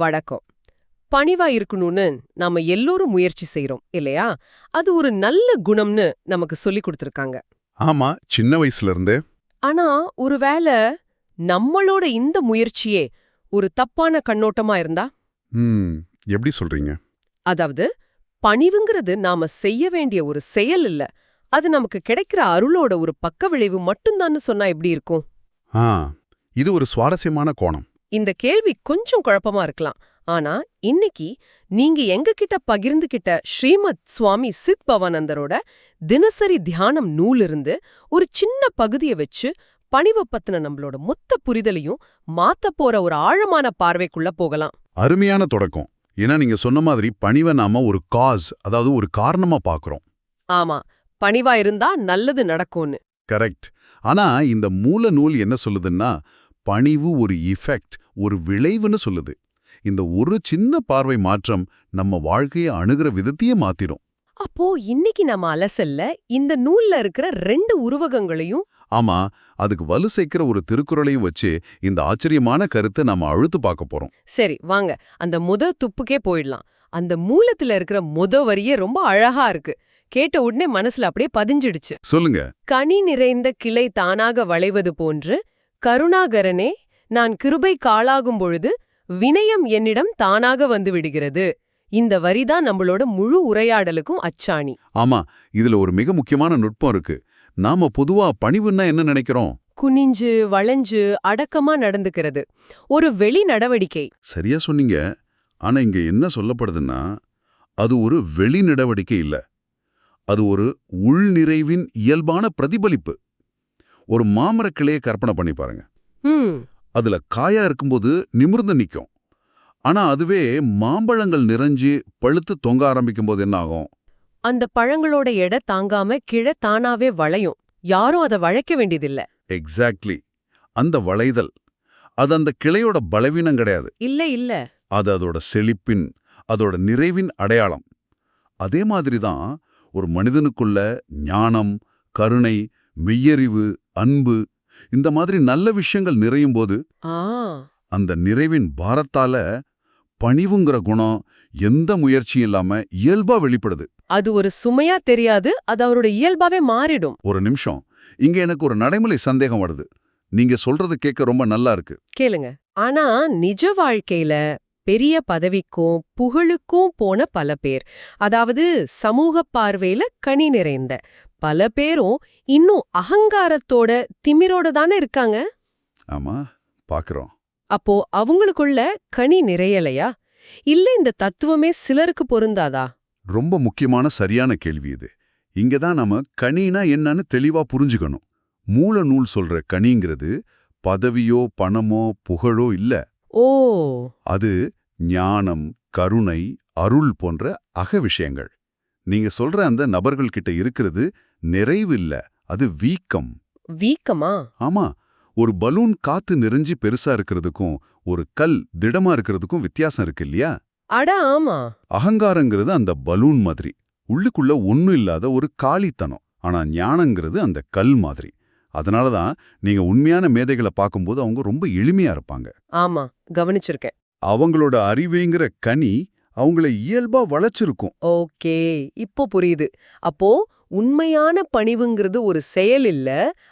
வழக்கம் பணிவா இருக்கணும்னு நாம எல்லோரும் முயற்சி செய்றோம் இல்லையா? அது ஒரு நல்ல குணம்னு நமக்கு சொல்லி கொடுத்திருக்காங்க. ஆமா சின்ன வயசுல இருந்தே ஆனா ஒருவேளை நம்மளோட இந்த முயற்சியே ஒரு தப்பான கண்ணோட்டமா இருந்தா? எப்படி சொல்றீங்க? அதாவது பணிவுங்கிறது நாம செய்ய வேண்டிய ஒரு செயல் இல்ல. அது நமக்கு கிடைக்கிற அருளோட ஒரு பக்க விளைவு மட்டும்தான்னு சொன்னா எப்படி இருக்கும்? ஆ இது ஒரு சுவாரஸ்யமான கோணம். இந்த கேள்வி கொஞ்சம் குழப்பமா இருக்கலாம். ஆனா இன்னைக்கு நீங்க எங்க கிட்ட பகிர்ந்துகிட்ட ஸ்ரீமத் சுவாமி சித் பவானந்தரோட தினசரி தியானம் நூலிருந்து ஒரு சின்ன பகுதியை வச்சு பணிவு பத்தின நம்மளோட மொத்த புரிதலையும் மாத்த போற ஒரு ஆழமான பார்வைக்குள்ள போகலாம். அருமையான தொடக்கம். ஏன்னா நீங்க சொன்ன மாதிரி பணிவை நாம ஒரு காஸ் அதாவது ஒரு காரணமா பாக்குறோம். ஆமா பணிவா இருந்தா நல்லது நடக்கும்னு. கரெக்ட் ஆனா இந்த மூல நூல் என்ன சொல்லுதுன்னா பணிவு ஒரு இஃபெக்ட் ஒரு விளைவுன்னு சொல்லுது. இந்த ஒரு சின்ன பார்வை மாற்றம் நம்ம வாழ்க்கையை அணுகிற விதத்தையே மாத்திடும் அப்போ இன்னைக்கு நம்ம அலசல்ல இந்த நூல்ல இருக்கிற ரெண்டு உருவகங்களையும் ஆமா அதுக்கு வலு சேர்க்கிற ஒரு திருக்குறளையும் வச்சு இந்த ஆச்சரியமான கருத்தை நாம அழுத்து பார்க்க போறோம். சரி வாங்க. அந்த முத துப்புக்கே போயிடலாம். அந்த மூலத்துல இருக்கிற முத வரியே ரொம்ப அழகா இருக்கு. கேட்ட உடனே மனசுல அப்படியே பதிஞ்சிடுச்சு. சொல்லுங்க. கனி நிறைந்த கிளை தானாக வளைவது போன்று கருணாகரனே நான் கிருபை காளாகும் பொழுது வினயம் என்னிடம் தானாக வந்து விடுகிறது இந்த வரிதான் நம்மளோட முழு உரையாடலுக்கும் அச்சாணி. ஆமா இதுல ஒரு மிக முக்கியமான நுட்பம் இருக்கு. நாம பொதுவா பணிவுன்னா என்ன நினைக்கிறோம்? குனிஞ்சு வளைஞ்சு அடக்கமா நடந்துக்கிறது. ஒரு வெளி நடவடிக்கை. சரியா சொன்னீங்க. ஆனா இங்க என்ன சொல்லப்படுதுன்னா அது ஒரு வெளி நடவடிக்கை இல்ல. அது ஒரு உள்நிறைவின் இயல்பான பிரதிபலிப்பு. ஒரு மாமரக் கிளையை கற்பனை பண்ணி பாருங்க. அதுல காயா இருக்கும்போது நிமிர்ந்து நிக்கும். ஆனா அதுவே மாம்பழங்கள் நிறைஞ்சு பழுத்து தொங்க ஆரம்பிக்கும் போது என்ன ஆகும்? அந்த பழங்களோட எடை தாங்காம கீழே தானாவே வளையும். யாரும் அதை வளைக்க வேண்டியதில்ல. எக்ஸாக்ட்லி அந்த வளைதல். அது அந்த கிளையோட பலவீனம் கிடையாது. இல்ல இல்ல. அது அதோட செழிப்பின் அதோட நிறைவின் அடையாளம். அதே மாதிரி தான் ஒரு மனிதனுக்குள்ள ஞானம் கருணை மெய்யறிவு அன்பு இந்த மாதிரி நல்ல விஷயங்கள் நிறையும் போது ஆ. அந்த நிறைவின் பாரத்தால பணிவுங்கிற குணம் எந்த முயற்சியும் இல்லாம இயல்பா வெளிப்படுது. அது ஒரு சுமையா தெரியாது அது அவரோட இயல்பாவே மாறிடும். ஒரு நிமிஷம். இங்க எனக்கு ஒரு நடைமுறை சந்தேகம் வருது. நீங்க சொல்றது கேட்க ரொம்ப நல்லா இருக்கு. கேளுங்க. ஆனா நிஜ வாழ்க்கையில பெரிய பதவிக்கும் புகழுக்கும் போன பல பேர். அதாவது சமூக பார்வையில கனி நிறைந்த. பல பேரும் இன்னும் அகங்காரத்தோட திமிரோட தானே இருக்காங்க? ஆமா பாக்குறோம். அப்போ அவங்களுக்குள்ள கனி நிறையலையா? இல்ல இந்த தத்துவமே சிலருக்கு பொருந்தாதா? ரொம்ப முக்கியமான சரியான கேள்வி இது. இங்க தான் நம்ம கனினா என்னன்னு தெளிவா புரிஞ்சுக்கணும். மூல நூல் சொல்ற கனிங்கிறது பதவியோ பணமோ புகழோ இல்ல. ஓ. அது ஞானம் கருணை அருள் போன்ற அக விஷயங்கள். நீங்க சொல்ற அந்த நபர்கள் கிட்ட இருக்கிறது நிறைவு இல்ல அது வீக்கம். வீக்கமா? ஆமா. ஒரு பலூன் காத்து நிறைஞ்சு பெருசா இருக்கிறதுக்கும் ஒரு கல் திடமா இருக்கிறதுக்கும் வித்தியாசம் இருக்கு இல்லையா? அட ஆமா. அகங்காரங்கிறது அந்த பலூன் மாதிரி. உள்ளுக்குள்ள ஒண்ணும் இல்லாத ஒரு காலித்தனம். ஆனா ஞானங்கிறது அந்த கல் மாதிரி. அதனால தான் நீங்க உண்மையான மேதைகளை பார்க்கும்போது அவங்க ரொம்ப எளிமையா இருப்பாங்க. ஆமா கவனிச்சிருக்கேன். அவங்களோட அறிவுங்கிற கனி அவங்கள இயல்பா வளைச்சிருக்கும் ஓகே இப்போ புரியுது. அப்போ உண்மையான பணிவுங்கிறது ஒரு செயல் இல்ல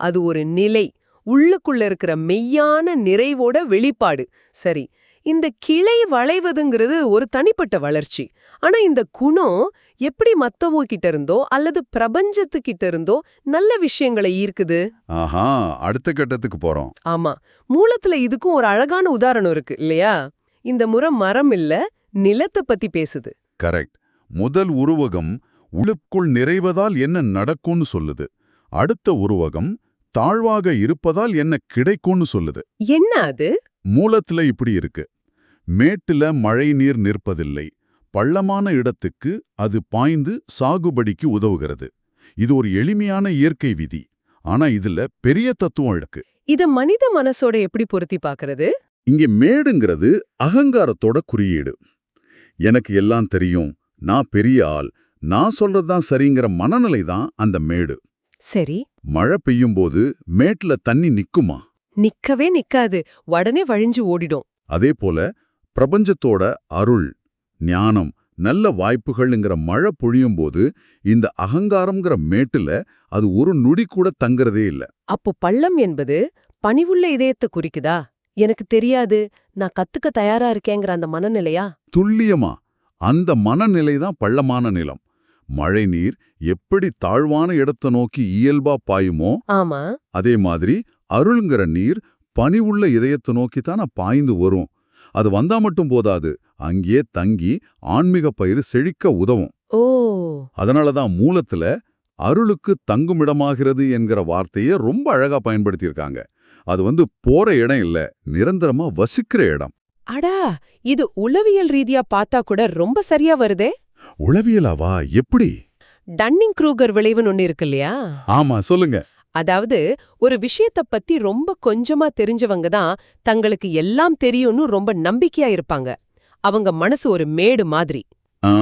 அது ஒரு நிலை. உள்ளுக்குள்ள இருக்கிற மெய்யான நிறைவோட வெளிப்பாடு. சரி இந்த கிளை வளைவதுங்கிறது ஒரு தனிப்பட்ட வளர்ச்சி. ஆனா இந்த குணம் எப்படி மத்தவங்க கிட்ட இருந்தோ அல்லது பிரபஞ்சத்துக்கிட்ட இருந்தோ நல்ல விஷயங்களை ஈர்க்குது? ஆஹா அடுத்த கட்டத்துக்கு போறோம். ஆமா மூலத்துல இதுக்கும் ஒரு அழகான உதாரணம் இருக்கு இல்லையா? இந்த முறை மரம் இல்ல நிலத்தை பத்தி பேசுது. கரெக்ட். முதல் உருவகம் உளுக்குள் நிறைவதால் என்ன நடக்கும்னு சொல்லுது. அடுத்த உருவகம் தாழ்வாக இருப்பதால் என்ன கிடைக்கும்னு சொல்லுது. என்ன அது? மூலத்துல இப்படி இருக்கு. மேட்டுல மழை நீர் நிற்பதில்லை. பள்ளமான இடத்துக்கு அது பாய்ந்து சாகுபடிக்கு உதவுகிறது. இது ஒரு எளிமையான இயற்கை விதி. ஆனா இதுல பெரிய தத்துவம் இருக்கு. இத மனித மனசோட எப்படி பொருத்தி பாக்குறது? இங்க மேடுங்கிறது அகங்காரத்தோட குறியீடு. எனக்கு எல்லாம் தெரியும். நான் பெரிய ஆள். நான் சொல்றதுதான் சரிங்கிற மனநிலை தான் அந்த மேடு. சரி. மழை பெய்யும்போது மேட்ல தண்ணி நிக்குமா? நிக்கவே நிக்காது. உடனே வழிஞ்சு ஓடிடும். அதே போல பிரபஞ்சத்தோட அருள் ஞானம் நல்ல வாய்ப்புகள்ங்கிற மழை பொழியும்போது இந்த அகங்காரம்ங்கிற மேட்டுல அது ஒரு நொடி கூட தங்கறதே இல்ல. அப்போ பள்ளம் என்பது பணிவுள்ள இதயத்தை குறிக்குதா? எனக்கு தெரியாது. நான் கத்துக்க தயாரா இருக்கேங்கிற அந்த மனநிலையா? துல்லியமா. அந்த மனநிலை தான் பள்ளமான நிலம். மழை நீர் எப்படி தாழ்வான இடத்தை நோக்கி இயல்பா பாயுமோ ஆமா. அதே மாதிரி அருள்ங்கிற நீர் பனிவுள்ள இதயத்தை நோக்கி தானே பாய்ந்து வரும். அது வந்தா மட்டும் போதாது. அங்கேயே தங்கி ஆன்மீக பயிர் செழிக்க உதவும். ஓ. அதனால தான் மூலத்துல அருளுக்கு தங்குமிடமாகிறது என்கிற வார்த்தையை ரொம்ப அழகா பயன்படுத்தியிருக்காங்க. அது வந்து போற இடம் இல்ல நிரந்தரமா வசிக்கிற இடம். அடா இது உளவியல் ரீதியா பார்த்தா கூட ரொம்ப சரியா வருதே. உளவியலாவா? எப்படி? டன்னிங் க்ரூகர் விளைவுன்னு ஒன்னு இருக்கு இல்லையா? ஆமா சொல்லுங்க. அதாவது ஒரு விஷயத்த பத்தி ரொம்ப கொஞ்சமா தெரிஞ்சவங்க தான் தங்களுக்கு எல்லாம் தெரியும்னு ரொம்ப நம்பிக்கையா இருப்பாங்க. அவங்க மனசு ஒரு மேடு மாதிரி. ஆ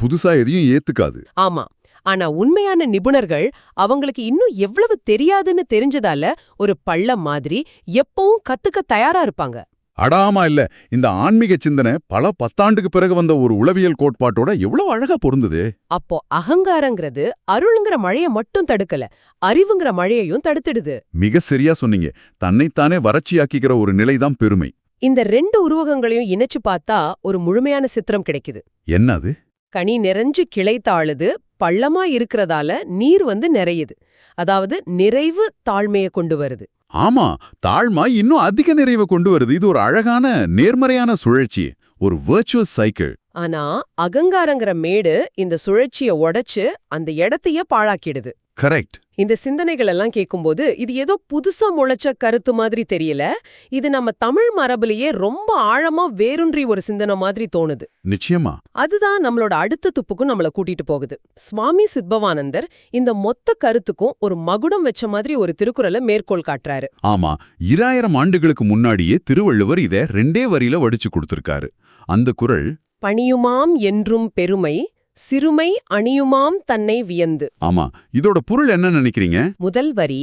புதுசா எதையும் ஏத்துக்காது. ஆமா. ஆனா உண்மையான நிபுணர்கள் அவங்களுக்கு இன்னும் எவ்வளவு தெரியாதுன்னு தெரிஞ்சதால ஒரு பள்ளம் மாதிரி எப்பவும் கத்துக்க தயாரா இருப்பாங்க. அடாமா இல்ல இந்த ஆன்மீக சிந்தனை பல பத்தாண்டுக்கு பிறகு வந்த ஒரு உளவியல் கோட்பாட்டோட எவ்வளவு அழகா பொருந்தது? அப்போ அகங்காரங்கிறது அருளுங்கிற மழைய மட்டும் தடுக்கல அறிவுங்கிற மழையையும் தடுத்துடுது. மிக சரியா சொன்னீங்க. தன்னைத்தானே வறட்சியாக்கிக்கிற ஒரு நிலைதான் பெருமை. இந்த ரெண்டு உருவகங்களையும் இணைச்சு பார்த்தா ஒரு முழுமையான சித்திரம் கிடைக்குது. என்னது? கனி நிறைஞ்சு கிளை தாழுது பள்ளமா இருக்கிறதால நீர் வந்து நிறையுது. அதாவது நிறைவு தாழ்மைய கொண்டு வருது. ஆமா தாழ்மா இன்னும் அதிக நிறைவை கொண்டு வருது. இது ஒரு அழகான நேர்மறையான சுழற்சி ஒரு வர்ச்சுவல் சைக்கிள் ஆனா அகங்காரங்கிற மேடு இந்த சுழற்சிய உடைச்சு அந்த இடத்தையே பாழாக்கிடுது. கரெக்ட் இந்த சிந்தனைகள் எல்லாம் கேட்கும்போது இது ஏதோ புதுசா முளைச்ச கருத்து மாதிரி தெரியல. இது நம்ம தமிழ் மரபுலயே ரொம்ப ஆழமா வேரூன்றி ஒரு சிந்தனை மாதிரி தோணுது. நிச்சயமா. அதுதான் நம்மளோட அடுத்த துப்புக்கும் நம்மள கூட்டிட்டு போகுது. சுவாமி சித்பவானந்தர் இந்த மொத்த கருத்துக்கும் ஒரு மகுடம் வச்ச மாதிரி ஒரு திருக்குறளை மேற்கோள் காட்டுறாரு. ஆமா இராயிரம் ஆண்டுகளுக்கு முன்னாடியே திருவள்ளுவர் இத ரெண்டே வரியில வடிச்சு கொடுத்திருக்காரு. அந்த குறள் பணியுமாம் என்றும் பெருமை சிறுமை அணியுமாம் தன்னை வியந்து. ஆமா இதோட பொருள் என்ன நினைக்கிறீங்க? முதல் வரி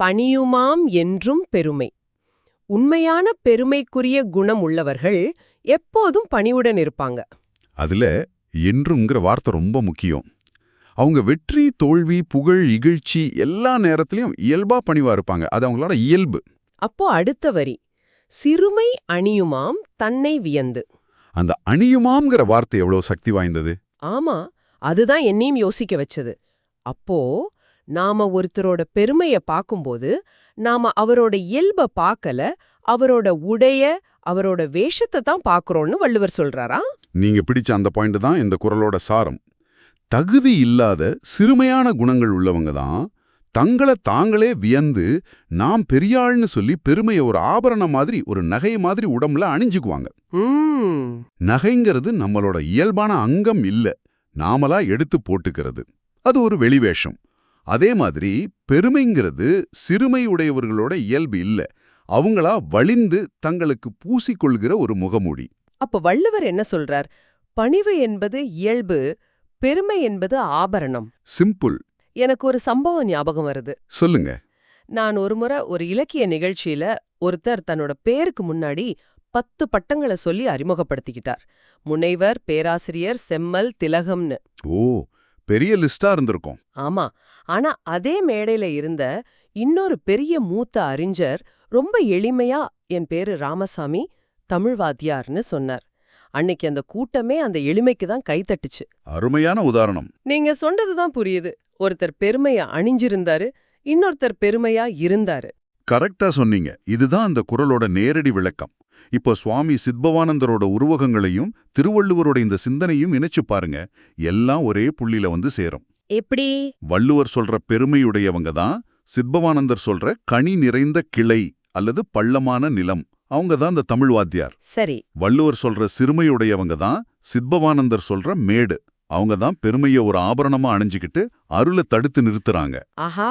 பணியுமாம் என்றும் பெருமை. உண்மையான பெருமைக்குரிய குணம் உள்ளவர்கள் எப்போதும் பணிவுடன் இருப்பாங்க. அதுல என்றுங்கிற வார்த்தை ரொம்ப முக்கியம். அவங்க வெற்றி தோல்வி புகழ் இகழ்ச்சி எல்லா நேரத்திலயும் இயல்பா பணிவா இருப்பாங்க. அது அவங்களோட இயல்பு. அப்போ அடுத்த வரி சிறுமை அணியுமாம் தன்னை வியந்து. அந்த அணியுமாம்ங்கிற வார்த்தை எவ்வளவு சக்தி வாய்ந்தது? ஆமா அதுதான் என்னையும் யோசிக்க வச்சது. அப்போ நாம ஒருத்தரோட பெருமைய பாக்கும்போது நாம அவரோட இயல்ப பார்க்கல அவரோட உடைய அவரோட வேஷத்தை தான் பாக்குறோம்னு வள்ளுவர் சொல்றாரா? நீங்க பிடிச்ச அந்த பாயிண்ட் தான் இந்த குரலோட சாரம். தகுதி இல்லாத சிறுமையான குணங்கள் உள்ளவங்க தான் தங்களை தாங்களே வியந்து நாம் பெரியாள்னு சொல்லி பெருமையை ஒரு ஆபரணம் மாதிரி ஒரு நகை மாதிரி உடம்புல அணிஞ்சுக்குவாங்க. நகைங்கிறது நம்மளோட இயல்பான அங்கம் இல்ல. நாமளா எடுத்து போட்டுக்கிறது. அது ஒரு வெளிவேஷம். அதே மாதிரி பெருமைங்கிறது சிறுமை உடையவர்களோட இயல்பு இல்ல. அவங்களா வலிந்து தங்களுக்கு பூசிக்கொள்கிற ஒரு முகமூடி. அப்ப வள்ளுவர் என்ன சொல்றார்? பணிவு என்பது இயல்பு பெருமை என்பது ஆபரணம். சிம்பிள். எனக்கு ஒரு சம்பவம் ஞாபகம் வருது. சொல்லுங்க. நான் ஒருமுறை ஒரு இலக்கிய நிகழ்ச்சியில ஒருத்தர் தன்னோட பேருக்கு முன்னாடி பத்து பட்டங்களை சொல்லி அறிமுகப்படுத்திக்கிட்டார். முனைவர் பேராசிரியர் செம்மல் திலகம்னு. ஓ பெரிய லிஸ்டா இருந்திருக்கும். ஆமா. ஆனா அதே மேடையில இருந்த இன்னொரு பெரிய மூத்த அறிஞர் ரொம்ப எளிமையா என் பேரு ராமசாமி தமிழ் வாத்தியார்னு சொன்னார். அன்னைக்கு அந்த கூட்டமே அந்த எளிமைக்கு தான் கைத்தட்டுச்சு அருமையான உதாரணம். நீங்க சொன்னதுதான் புரியுது. ஒருத்தர் பெருமையா அணிஞ்சிருந்தாரு இன்னொருத்தர் பெருமையா இருந்தாரு. கரெக்டா சொன்னீங்க. இதுதான் அந்த குரலோட நேரடி விளக்கம். இப்போ சுவாமி சித்பவானந்தரோட உருவகங்களையும் திருவள்ளுவரோட இந்த சிந்தனையும் இணைச்சு பாருங்க. எல்லாம் ஒரே புள்ளியில வந்து சேரும். எப்படி? வள்ளுவர் சொல்ற பெருமையுடையவங்க தான் சித்பவானந்தர் சொல்ற கனி நிறைந்த கிளை அல்லது பள்ளமான நிலம். அவங்க தான் இந்த தமிழ் வாத்தியார். சரி. வள்ளுவர் சொல்ற சிறுமையுடையவங்க தான் சித்பவானந்தர் சொல்ற மேடு. அவங்க தான் பெருமைய ஒரு ஆபரணமா அணிஞ்சுக்கிட்டு அருளை தடுத்து நிறுத்துறாங்க. ஆஹா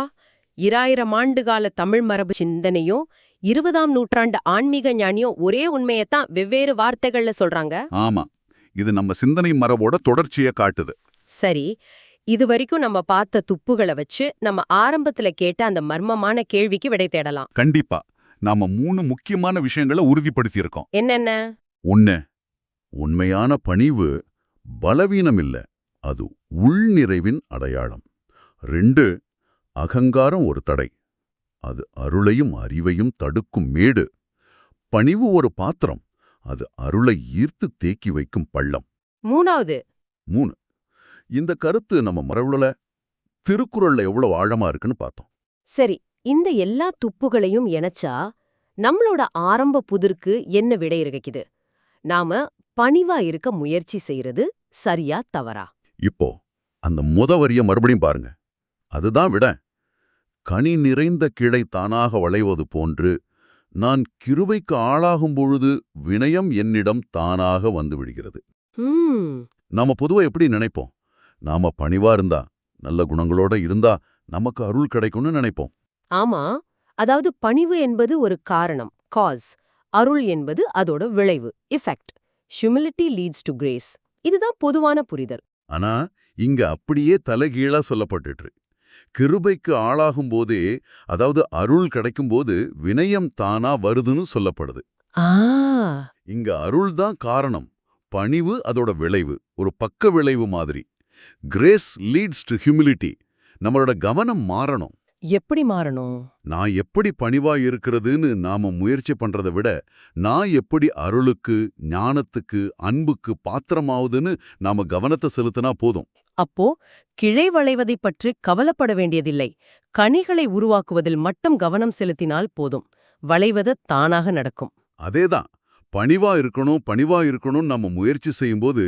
இராயிரம் ஆண்டுகால தமிழ் மரபு சிந்தனையும் இருபதாம் நூற்றாண்டு ஆன்மீக ஞானியும் ஒரே உண்மையத்தான் வெவ்வேறு வார்த்தைகள்ல சொல்றாங்க? ஆமா இது நம்ம சிந்தனை மரபோட தொடர்ச்சியை காட்டுது. சரி இது வரைக்கும் நம்ம பார்த்த துப்புகளை வச்சு நம்ம ஆரம்பத்துல கேட்ட அந்த மர்மமான கேள்விக்கு விடை தேடலாம். கண்டிப்பா நாம மூணு முக்கியமான விஷயங்களை உறுதிப்படுத்தியிருக்கோம். என்னென்ன? ஒண்ணு உண்மையான பணிவு பலவீனம் இல்ல அது உள்நிறைவின் அடையாளம். ரெண்டு அகங்காரம் ஒரு தடை. அது அருளையும் அறிவையும் தடுக்கும் மேடு. பணிவு ஒரு பாத்திரம். அது அருளை ஈர்த்து தேக்கி வைக்கும் பள்ளம். மூணாவது. மூணு இந்த கருத்து நம்ம மரபுல திருக்குறள்ல எவ்வளவு ஆழமா இருக்குன்னு பார்த்தோம். சரி இந்த எல்லா துப்புகளையும் இணைச்சா நம்மளோட ஆரம்ப புதிருக்கு என்ன விடை கிடைக்குது நாம பணிவா இருக்க முயற்சி செய்யறது சரியா தவறா? இப்போ அந்த முத வரிய மறுபடியும் பாருங்க. அதுதான் விட. கனி நிறைந்த கிளை தானாக வளைவது போன்று நான் கிருபைக்கு ஆளாகும் பொழுது வினயம் என்னிடம் தானாக வந்து விடுகிறது. நாம பொதுவா எப்படி நினைப்போம்? நாம பணிவா இருந்தா நல்ல குணங்களோட இருந்தா நமக்கு அருள் கிடைக்கும்னு நினைப்போம். ஆமா. அதாவது பணிவு என்பது ஒரு காரணம் காஸ். அருள் என்பது அதோட விளைவு effect humility leads to grace இதுதான் பொதுவான புரிதல். ஆனா இங்க அப்படியே தலைகீழா சொல்லப்பட்டுட்டு கிருபைக்கு ஆளாகும் போதே அதாவது அருள் கிடைக்கும்போது வினயம் தானா வருதுன்னு சொல்லப்படுது. ஆ. இங்க அருள் தான் காரணம். பணிவு அதோட விளைவு. ஒரு பக்க விளைவு மாதிரி. கிரேஸ் லீட்ஸ் டு ஹியூமிலிட்டி நம்மளோட கவனம் மாறணும். எப்படி மாறணும்? நான் எப்படி பணிவா இருக்கிறதுன்னு நாம முயற்சி பண்றதை விட நான் எப்படி அருளுக்கு ஞானத்துக்கு அன்புக்கு பாத்திரமாவுதுன்னு நாம கவனத்தை செலுத்தினா போதும். அப்போ கிளை வளைவதை பற்றி கவலைப்பட வேண்டியதில்லை. கனிகளை உருவாக்குவதில் மட்டும் கவனம் செலுத்தினால் போதும். வளைவது தானாக நடக்கும். அதேதான். பணிவா இருக்கணும் பணிவா இருக்கணும் நம்ம முயற்சி செய்யும்போது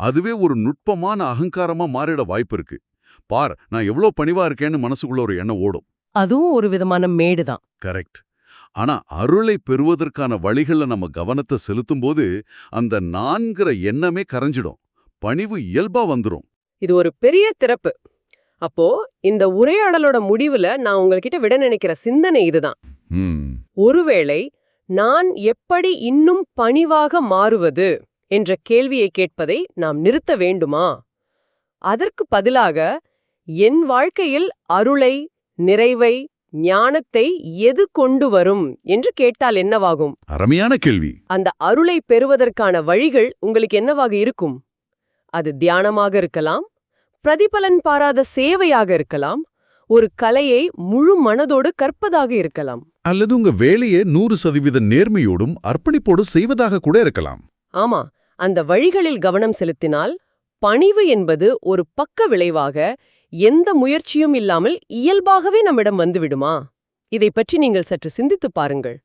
அதுவே ஒரு நுட்பமான அகங்காரமா மாறிட வாய்ப்பு இருக்கு. பார் நான் எவ்வளோ பணிவா இருக்கேன்னு மனசுக்குள்ள ஒரு எண்ணம் ஓடும். அதுவும் ஒரு விதமான மேடுதான். கரெக்ட். ஆனா அருளை பெறுவதற்கான வழிகள்ல நம்ம கவனத்தை செலுத்தும்போது அந்த நான்கிற எண்ணமே கரைஞ்சிடும். பணிவு இயல்பா வந்துரும். இது ஒரு பெரிய திறப்பு. அப்போ இந்த உரையாடலோட முடிவுல நான் உங்ககிட்ட விட நினைக்கிற சிந்தனை இதுதான். ஒருவேளை நான் எப்படி இன்னும் பணிவாக மாறுவது என்ற கேள்வியை கேட்பதை நாம் நிறுத்த வேண்டுமா? அதற்கு பதிலாக என் வாழ்க்கையில் அருளை நிறைவை ஞானத்தை எது கொண்டு வரும் என்று கேட்டால் என்னவாகும்? அருமையான கேள்வி. அந்த அருளை பெறுவதற்கான வழிகள் உங்களுக்கு என்னவாக இருக்கும்? அது தியானமாக இருக்கலாம் பிரதிபலன் பாராத சேவையாக இருக்கலாம் ஒரு கலையை முழு மனதோடு கற்பதாக இருக்கலாம். அல்லது உங்க வேலையை நூறு சதவீத நேர்மையோடும் அர்ப்பணிப்போடும் செய்வதாக கூட இருக்கலாம். ஆமா அந்த வழிகளில் கவனம் செலுத்தினால் பணிவு என்பது ஒரு பக்க விளைவாக எந்த முயற்சியும் இல்லாமல் இயல்பாகவே நம்மிடம் வந்துவிடுமா இதை பற்றி நீங்கள் சற்று சிந்தித்துப் பாருங்கள்.